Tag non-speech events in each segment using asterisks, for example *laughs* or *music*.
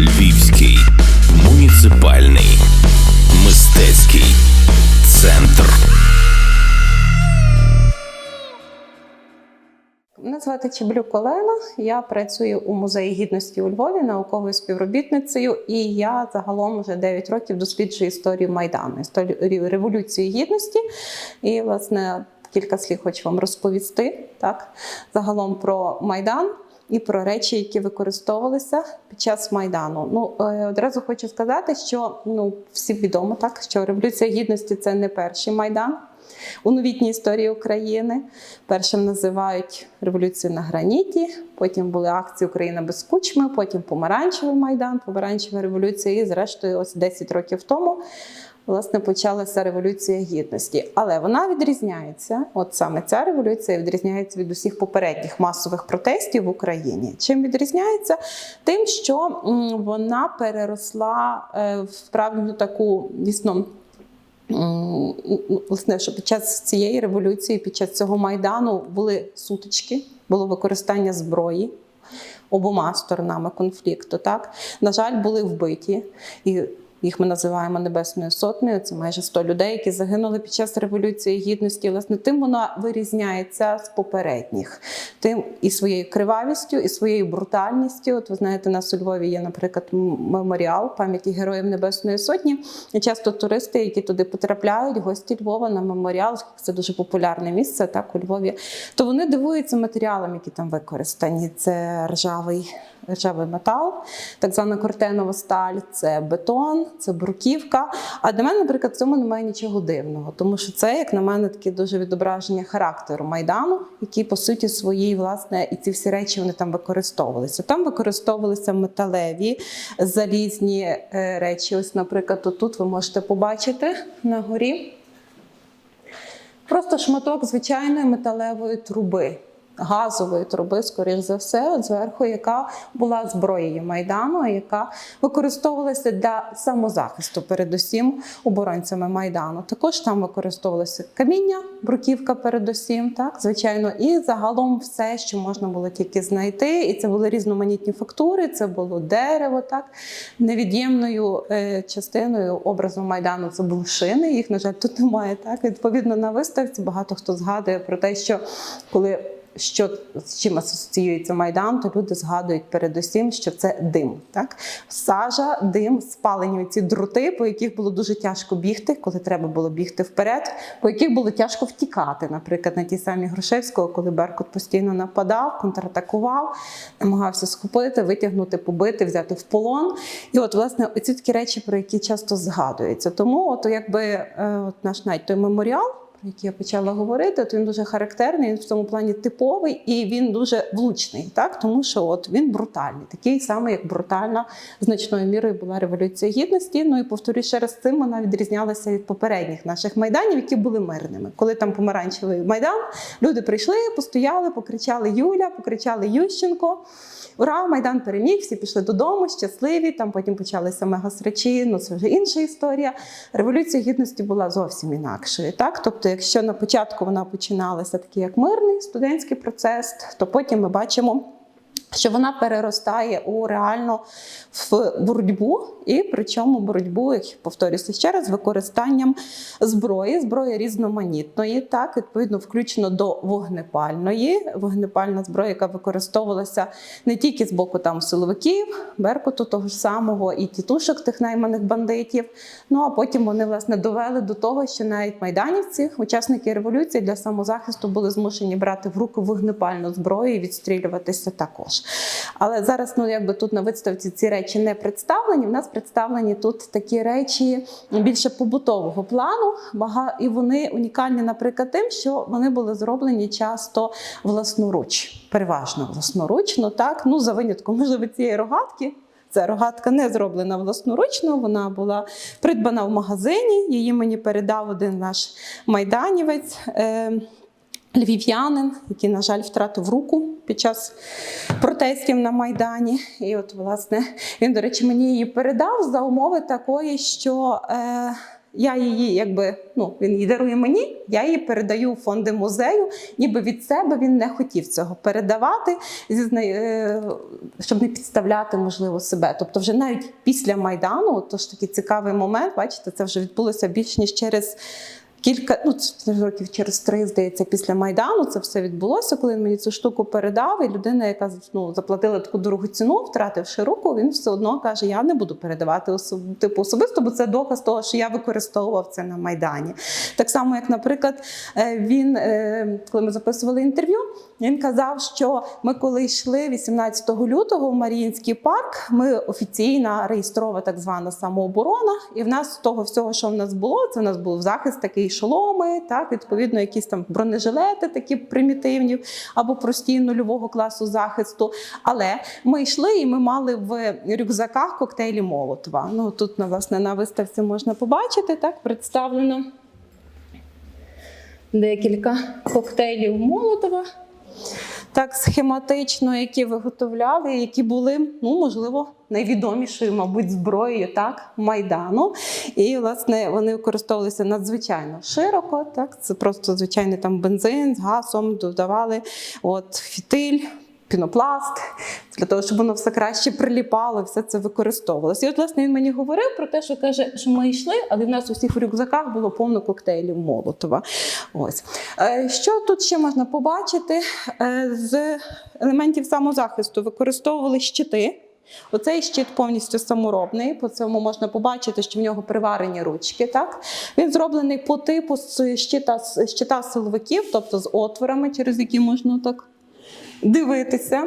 Львівський муніципальний мистецький центр. Мене звати Чеблюк Олена. Я працюю у музеї гідності у Львові науковою співробітницею, і я загалом вже 9 років досліджую історію Майдану, історію революції гідності. І, власне, кілька слів хочу вам розповісти так, загалом про Майдан. І про речі, які використовувалися під час майдану. Ну е, одразу хочу сказати, що ну всім відомо так, що революція гідності це не перший майдан у новітній історії України. Першим називають революцію на граніті. Потім були акції Україна без кучми, потім помаранчевий майдан, помаранчева революція. І зрештою, ось 10 років тому. Власне, почалася революція гідності, але вона відрізняється. От саме ця революція відрізняється від усіх попередніх масових протестів в Україні. Чим відрізняється? Тим, що вона переросла е, в правильну таку дійсно. Власне, що під час цієї революції, під час цього майдану були сутички, було використання зброї обома сторонами конфлікту. Так, на жаль, були вбиті і. Їх ми називаємо Небесною Сотнею. Це майже 100 людей, які загинули під час революції гідності. Власне, тим вона вирізняється з попередніх, тим і своєю кривавістю, і своєю брутальністю. От ви знаєте, нас у Львові є, наприклад, меморіал пам'яті героїв Небесної Сотні. І часто туристи, які туди потрапляють, гості Львова на меморіал, це дуже популярне місце, так у Львові. То вони дивуються матеріалам, які там використані. Це ржавий. Ржавий метал, так звана кортенова сталь, це бетон, це бруківка. А для мене, наприклад, в цьому немає нічого дивного, тому що це, як на мене, таке дуже відображення характеру майдану, який по суті своїй, власне, і ці всі речі вони там використовувалися. Там використовувалися металеві, залізні е, речі. Ось, наприклад, тут ви можете побачити на горі. Просто шматок звичайної металевої труби, газової труби, скоріш за все, зверху, яка була зброєю майдану, яка використовувалася для самозахисту, передусім оборонцями майдану. Також там використовувалося каміння, бруківка, передусім, так звичайно, і загалом все, що можна було тільки знайти. І це були різноманітні фактури, це було дерево. Так невід'ємною е, частиною образу майдану це були шини. Їх на жаль тут немає. Так відповідно на виставці багато хто згадує про те, що коли що з чим асоціюється майдан, то люди згадують передусім, що це дим. Так, сажа, дим, спалені ці дроти, по яких було дуже тяжко бігти, коли треба було бігти вперед, по яких було тяжко втікати. Наприклад, на ті самі Грушевського, коли Беркут постійно нападав, контратакував, намагався схопити, витягнути, побити, взяти в полон. І от, власне, оці такі речі, про які часто згадуються. Тому, от якби е, от наш навіть той меморіал який я почала говорити, то він дуже характерний, він в цьому плані типовий і він дуже влучний, так тому що от він брутальний, такий самий, як брутальна значною мірою була революція гідності. Ну і повторюю ще раз цим вона відрізнялася від попередніх наших майданів, які були мирними. Коли там помаранчевий майдан, люди прийшли, постояли, покричали Юля, покричали Ющенко. Ура, майдан переміг, всі пішли додому, щасливі. Там потім почалися мегасрачі, ну це вже інша історія. Революція гідності була зовсім інакшою. Так, тобто, якщо на початку вона починалася такий як мирний студентський процес, то потім ми бачимо. Що вона переростає у реально в боротьбу, і причому боротьбу, як повторюся ще раз, використанням зброї, зброї різноманітної, так відповідно включено до вогнепальної, вогнепальна зброя, яка використовувалася не тільки з боку там силовиків, беркуту того ж самого і тітушок тих найманих бандитів. Ну а потім вони власне довели до того, що навіть майданівці, учасники революції для самозахисту були змушені брати в руки вогнепальну зброю і відстрілюватися також. Але зараз, ну якби тут на виставці ці речі не представлені. В нас представлені тут такі речі більше побутового плану. І вони унікальні, наприклад, тим, що вони були зроблені часто власноруч, переважно власноручно, так ну за винятком можливо цієї рогатки. Ця рогатка не зроблена власноручно, вона була придбана в магазині. Її мені передав один наш майданівець. Львів'янин, який, на жаль, втратив руку під час протестів на Майдані. І от, власне, він, до речі, мені її передав за умови такої, що е, Я її, якби ну він її дарує мені, я її передаю у фонди музею. Ніби від себе він не хотів цього передавати, е, щоб не підставляти можливо себе. Тобто, вже навіть після майдану, то ж такий цікавий момент, бачите, це вже відбулося більш ніж через. Кілька ну це років через три, здається, після майдану це все відбулося. Коли він мені цю штуку передав, і людина, яка ну, заплатила таку дорогу ціну, втративши руку, він все одно каже: Я не буду передавати особ... типу особисто, бо це доказ того, що я використовував це на майдані. Так само, як, наприклад, е, він, е, коли ми записували інтерв'ю, він казав, що ми, коли йшли 18 лютого в Маріїнський парк, ми офіційна реєстрована так звана самооборона, і в нас з того всього, що в нас було, це в нас був захист такий шоломи, так відповідно, якісь там бронежилети, такі примітивні або прості нульового класу захисту. Але ми йшли і ми мали в рюкзаках коктейлі Молотова. Ну тут на власне на виставці можна побачити, так представлено декілька коктейлів Молотова. Так, схематично, які виготовляли, які були, ну можливо, найвідомішою, мабуть, зброєю так, майдану. І, власне, вони використовувалися надзвичайно широко. Так, це просто звичайний там бензин з газом, додавали от фітиль. Пінопласт для того, щоб воно все краще приліпало, все це використовувалося. І от власне він мені говорив про те, що каже, що ми йшли, але в нас у всіх рюкзаках було повно коктейлів Молотова. Ось Е, що тут ще можна побачити Е, з елементів самозахисту? Використовували щити. Оцей щит повністю саморобний. По цьому можна побачити, що в нього приварені ручки. Так він зроблений по типу щита, щита силовиків, тобто з отворами, через які можна так дивитися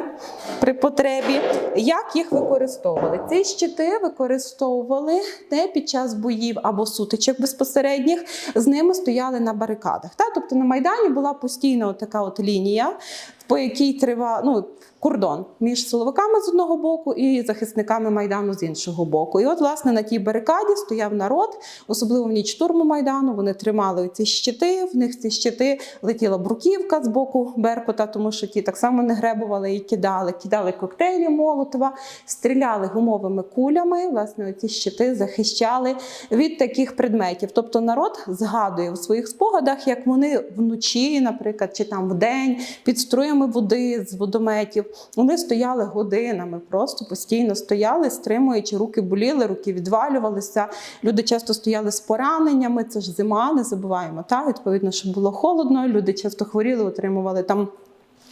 при потребі, як їх використовували. Ці щити використовували не під час боїв або сутичок безпосередніх, з ними стояли на барикадах. Тобто на Майдані була постійна така от лінія, по якій тривав ну, кордон між силовиками з одного боку і захисниками Майдану з іншого боку. І от, власне, на тій барикаді стояв народ, особливо в ніч штурму Майдану. Вони тримали ці щити, в них ці щити летіла бруківка з боку Беркута, тому що ті так само не гребували і кидали. Кидали коктейлі Молотова, стріляли гумовими кулями. Власне, ці щити захищали від таких предметів. Тобто народ згадує у своїх спогадах, як вони вночі, наприклад, чи там вдень під струями води з водометів. Вони стояли годинами, просто постійно стояли, стримуючи, руки боліли, руки відвалювалися. Люди часто стояли з пораненнями. Це ж зима, не забуваємо. Та відповідно, що було холодно. Люди часто хворіли, отримували там.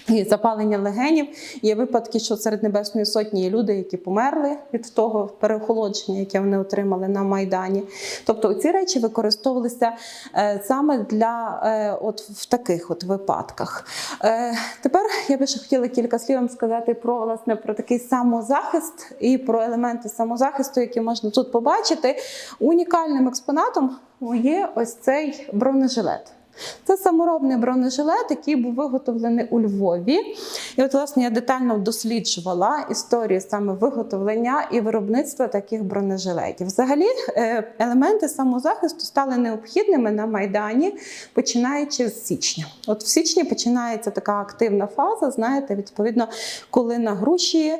І запалення легенів. Є випадки, що серед Небесної Сотні є люди, які померли від того переохолодження, яке вони отримали на Майдані. Тобто ці речі використовувалися е, саме для е, от в таких от випадках. Е, тепер я би ще хотіла кілька слів вам сказати про власне про такий самозахист і про елементи самозахисту, які можна тут побачити. Унікальним експонатом є ось цей бронежилет. Це саморобний бронежилет, який був виготовлений у Львові. І от, власне, я детально досліджувала історію саме виготовлення і виробництва таких бронежилетів. Взагалі, е, елементи самозахисту стали необхідними на Майдані, починаючи з січня. От в січні починається така активна фаза, знаєте, відповідно, коли на груші.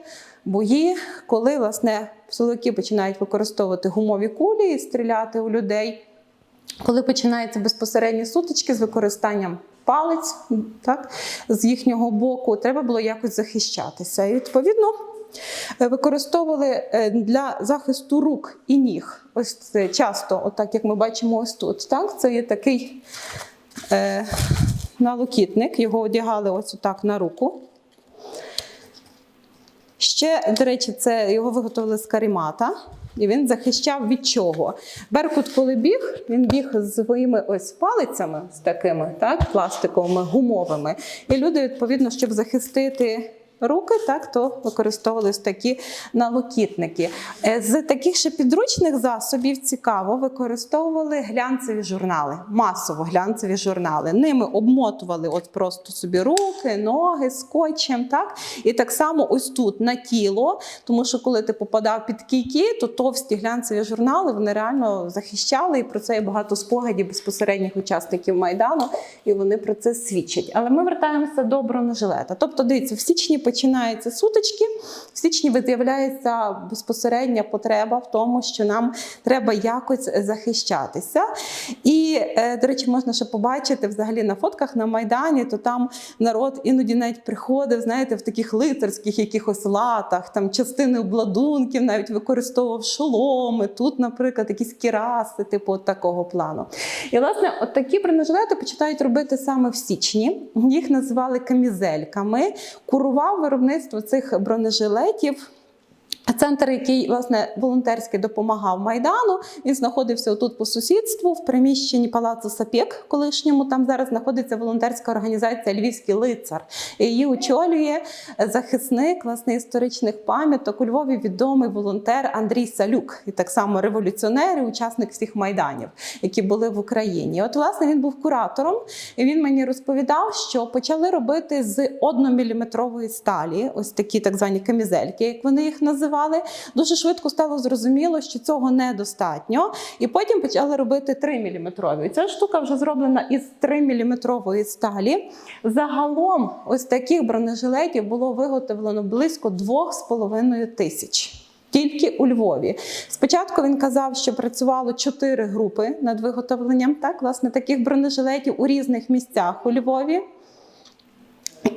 Бої, коли власне силовики починають використовувати гумові кулі і стріляти у людей. Коли починаються безпосередні сутички з використанням палець, так, з їхнього боку, треба було якось захищатися. І відповідно е, використовували е, для захисту рук і ніг. Ось часто, отак як ми бачимо ось тут. Так, Це є такий е, налокітник, його одягали ось отак на руку. Ще, до речі, це його виготовили з карімата. І він захищав від чого? Беркут, коли біг, він біг з своїми ось палицями, з такими, так, пластиковими, гумовими. І люди, відповідно, щоб захистити руки, так, то використовувались такі налокітники. Е, З таких ще підручних засобів цікаво використовували глянцеві журнали, масово глянцеві журнали. Ними обмотували от просто собі руки, ноги скотчем. Так? І так само ось тут на тіло, тому що коли ти попадав під кійки, то товсті глянцеві журнали вони реально захищали, і про це є багато спогадів безпосередніх учасників Майдану, і вони про це свідчать. Але ми вертаємося до бронежилета. Тобто, дивіться, в січні починаються сутички, в січні виявляється безпосередня потреба в тому, що нам треба якось захищатися. І, е, до речі, можна ще побачити взагалі на фотках на Майдані, то там народ іноді навіть приходив, знаєте, в таких лицарських якихось латах, там частини обладунків, навіть використовував шоломи. Тут, наприклад, якісь кіраси, типу от такого плану. І, власне, от такі бронежилети починають робити саме в січні. Їх називали камізельками. Курував виробництво цих бронежилетів. Центр, який власне волонтерськи допомагав майдану, він знаходився тут по сусідству в приміщенні палацу Сапєк, колишньому. Там зараз знаходиться волонтерська організація Львівський лицар. Її очолює захисник власне історичних пам'яток у Львові відомий волонтер Андрій Салюк, і так само революціонер, і учасник всіх майданів, які були в Україні. От, власне, він був куратором, і він мені розповідав, що почали робити з одноміліметрової сталі, ось такі так звані камізельки, як вони їх називали. Дуже швидко стало зрозуміло, що цього недостатньо. І потім почали робити 3 мм. Ця штука вже зроблена із 3 мм сталі. Загалом, ось таких бронежилетів було виготовлено близько 2,5 тисяч. Тільки у Львові. Спочатку він казав, що працювало чотири групи над виготовленням так, власне, таких бронежилетів у різних місцях у Львові.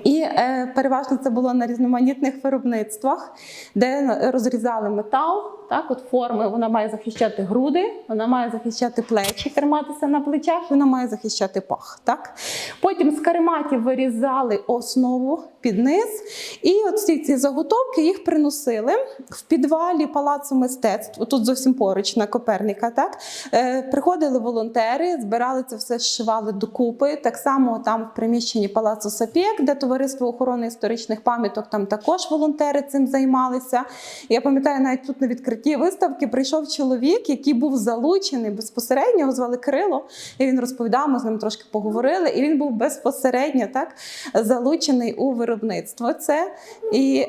І е, переважно це було на різноманітних виробництвах, де розрізали метал. Так, от форми вона має захищати груди, вона має захищати плечі, триматися на плечах, вона має захищати пах. Так? Потім з карематів вирізали основу під низ, і от всі ці заготовки їх приносили в підвалі палацу мистецтв. Тут зовсім поруч на Коперника. Так е, приходили волонтери, збирали це все, зшивали докупи. Так само там в приміщенні палацу Сапєк, де товариство охорони історичних пам'яток, там також волонтери цим займалися. Я пам'ятаю, навіть тут на відкритті виставки прийшов чоловік, який був залучений безпосередньо, його звали Крило, і він розповідав, ми з ним трошки поговорили. І він був безпосередньо так залучений у виробництво. Це і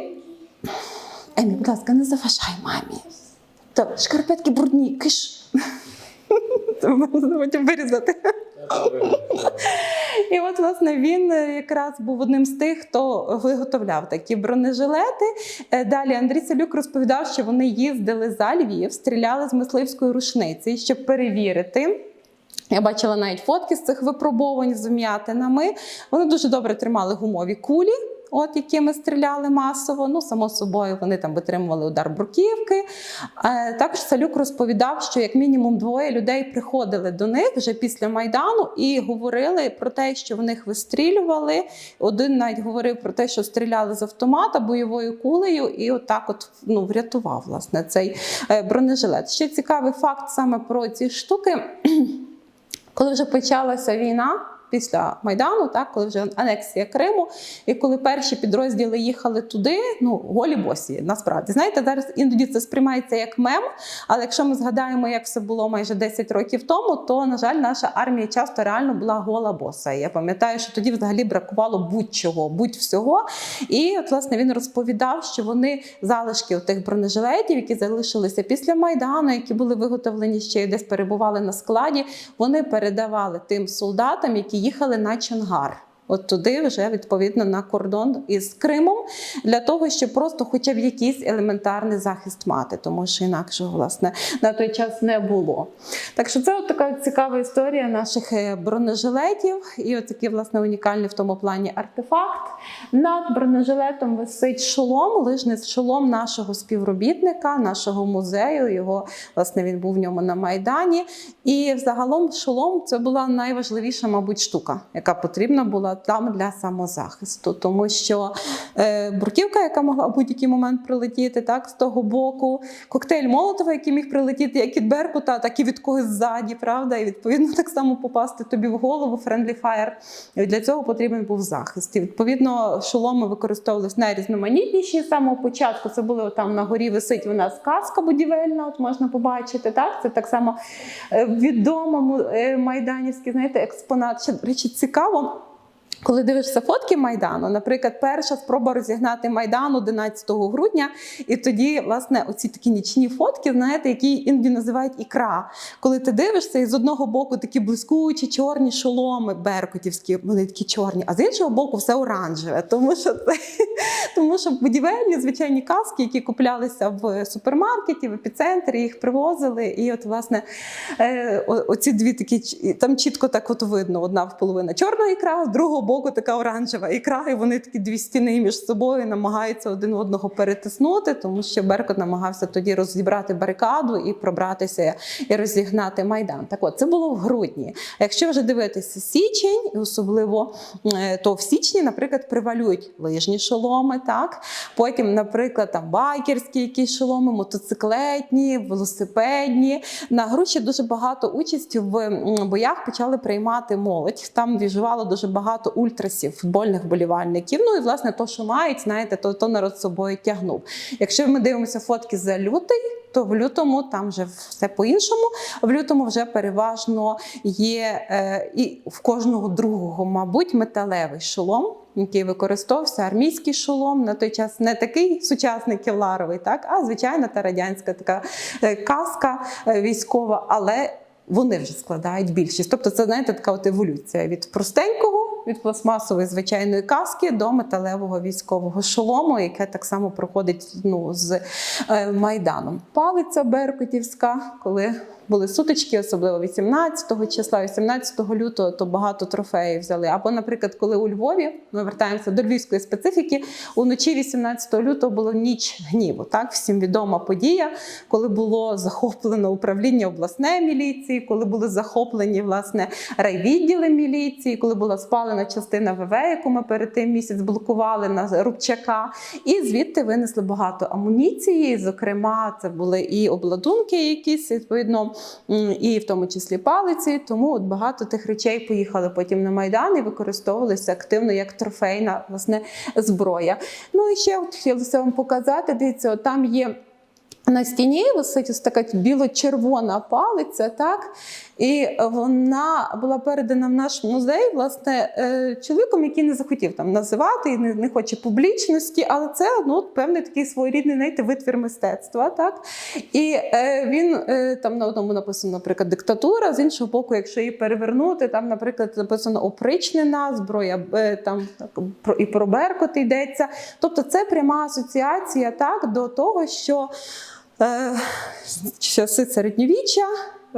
Емі, будь ласка, не заважай мамі. То шкарпетки брудні, киш. *laughs* Це можна потім вирізати. І от, власне, він е, якраз був одним з тих, хто виготовляв такі бронежилети. Е, Далі Андрій Салюк розповідав, що вони їздили за Львів, стріляли з мисливської рушниці, щоб перевірити. Я бачила навіть фотки з цих випробувань з вм'ятинами. Вони дуже добре тримали гумові кулі. От якими стріляли масово, ну само собою вони там витримували удар бруківки. Е, також Салюк розповідав, що як мінімум двоє людей приходили до них вже після майдану і говорили про те, що в них вистрілювали. Один навіть говорив про те, що стріляли з автомата бойовою кулею, і отак, от ну врятував власне цей е, бронежилет. Ще цікавий факт саме про ці штуки. *clears throat* Коли вже почалася війна після Майдану, так, коли вже анексія Криму, і коли перші підрозділи їхали туди, ну голі босі, насправді знаєте, зараз іноді це сприймається як мем. Але якщо ми згадаємо, як все було майже 10 років тому, то на жаль, наша армія часто реально була гола боса. Я пам'ятаю, що тоді взагалі бракувало будь-чого, будь-всього. І от власне він розповідав, що вони залишки тих бронежилетів, які залишилися після майдану, які були виготовлені ще й десь перебували на складі, вони передавали тим солдатам, які їхали на Чонгар. От туди вже відповідно на кордон із Кримом для того, щоб просто хоча б якийсь елементарний захист мати, тому що інакшого власне на той час не було. Так що це от така цікава історія наших е, бронежилетів, і от такий власне унікальний в тому плані артефакт. Над бронежилетом висить шолом, лижний шолом нашого співробітника, нашого музею. Його власне він був в ньому на майдані. І взагалом шолом це була найважливіша, мабуть, штука, яка потрібна була там для самозахисту, тому що е, бурківка, яка могла в будь-який момент прилетіти, так з того боку, коктейль Молотова, який міг прилетіти як від Беркута, так і від когось ззаді, правда, і відповідно так само попасти тобі в голову friendly fire. І для цього потрібен був захист. І відповідно шоломи використовувалися найрізноманітніші з самого початку. Це були там на горі висить у нас каска будівельна, от можна побачити. Так, це так само е, відомому е, майданівський, знаєте, експонат. Ще речі, цікаво. Коли дивишся фотки Майдану, наприклад, перша спроба розігнати Майдан 11 грудня, і тоді, власне, оці такі нічні фотки, знаєте, які іноді називають ікра. Коли ти дивишся, і з одного боку такі блискучі чорні шоломи беркутівські, вони такі чорні, а з іншого боку, все оранжеве. Тому що це *laughs* тому що будівельні звичайні каски, які куплялися в супермаркеті, в епіцентрі, їх привозили. І от, власне, е, оці дві такі там чітко так от видно: одна половина чорна ікра, з другого боку така оранжева ікра, і вони такі дві стіни між собою намагаються один одного перетиснути, тому що Беркут намагався тоді розібрати барикаду і пробратися і розігнати майдан. Так от це було в грудні. А якщо вже дивитися січень, і особливо е, то в січні, наприклад, превалюють лижні шоломи, так потім, наприклад, там байкерські якісь шоломи, мотоциклетні, велосипедні. На груші дуже багато участі в боях почали приймати молодь. Там віжувало дуже багато ультрасів, футбольних вболівальників. Ну і власне то, що мають, знаєте, то, то народ собою тягнув. Якщо ми дивимося фотки за лютий. То в лютому там вже все по-іншому. В лютому вже переважно є е, і в кожного другого, мабуть, металевий шолом, який використовувався, армійський шолом на той час не такий сучасний кевларовий, так, а звичайна та радянська така е, каска е, військова, але вони вже складають більшість. Тобто, це знаєте, така от еволюція від простенького. Від пластмасової звичайної каски до металевого військового шолому, яке так само проходить ну, з е, майданом. Палиця Беркутівська, коли були сутички, особливо 18 числа, 18 лютого, то багато трофеїв взяли. Або, наприклад, коли у Львові ми вертаємося до львівської специфіки, уночі 18 лютого була ніч гніву. Так, всім відома подія, коли було захоплено управління обласної міліції, коли були захоплені власне райвідділи міліції, коли була спалена частина ВВ, яку ми перед тим місяць блокували на Рубчака, і звідти винесли багато амуніції. Зокрема, це були і обладунки, якісь відповідно, і в тому числі палиці. Тому от багато тих речей поїхали потім на майдан і використовувалися активно як трофейна власне зброя. Ну і ще от хотілося вам показати. Дивіться, от там є. На стіні висить ось така біло-червона палиця, так? І вона була передана в наш музей, власне, е, чоловіком, який не захотів там називати і не, не хоче публічності, але це ну, певний такий своєрідний знаєте, витвір мистецтва. Так? І е, він е, там на одному написано, наприклад, диктатура, з іншого боку, якщо її перевернути, там, наприклад, написано опричнена зброя, е, там так, про і про Беркут йдеться. Тобто це пряма асоціація так, до того, що е, часи середньовіччя.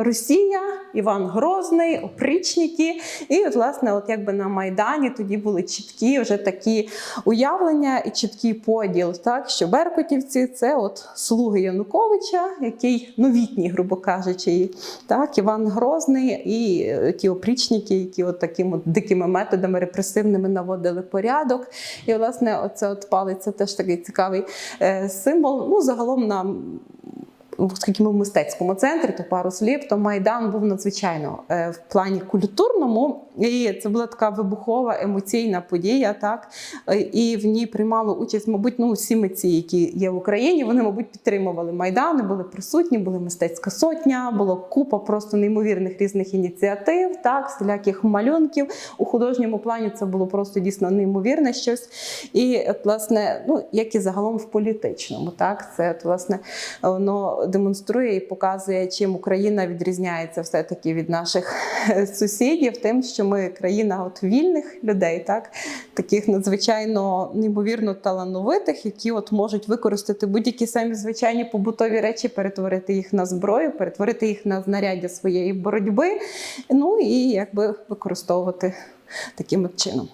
Росія, Іван Грозний, опричники. І, от, власне, от якби на Майдані тоді були чіткі вже такі уявлення і чіткий поділ, так, що Беркутівці це от слуги Януковича, який новітній, грубо кажучи, так, Іван Грозний і е, ті опричники, які от такими от дикими методами репресивними наводили порядок. І, власне, оце от палиця теж такий цікавий е, символ. Ну, загалом на оскільки ми в мистецькому центрі, то пару слів, то Майдан був надзвичайно е, в плані культурному, і це була така вибухова емоційна подія. Так Е, і в ній приймало участь, мабуть, ну всі митці, які є в Україні. Вони, мабуть, підтримували Майдан, були присутні, були мистецька сотня, було купа просто неймовірних різних ініціатив, так, всіляких малюнків. У художньому плані це було просто дійсно неймовірне щось. І власне, ну як і загалом в політичному, так це от, власне воно демонструє і показує, чим Україна відрізняється все-таки від наших *laughs* сусідів, тим, що ми країна от вільних людей, так таких надзвичайно неймовірно талановитих, які от можуть використати будь-які самі звичайні побутові речі, перетворити їх на зброю, перетворити їх на знаряддя своєї боротьби. Ну і якби використовувати таким чином.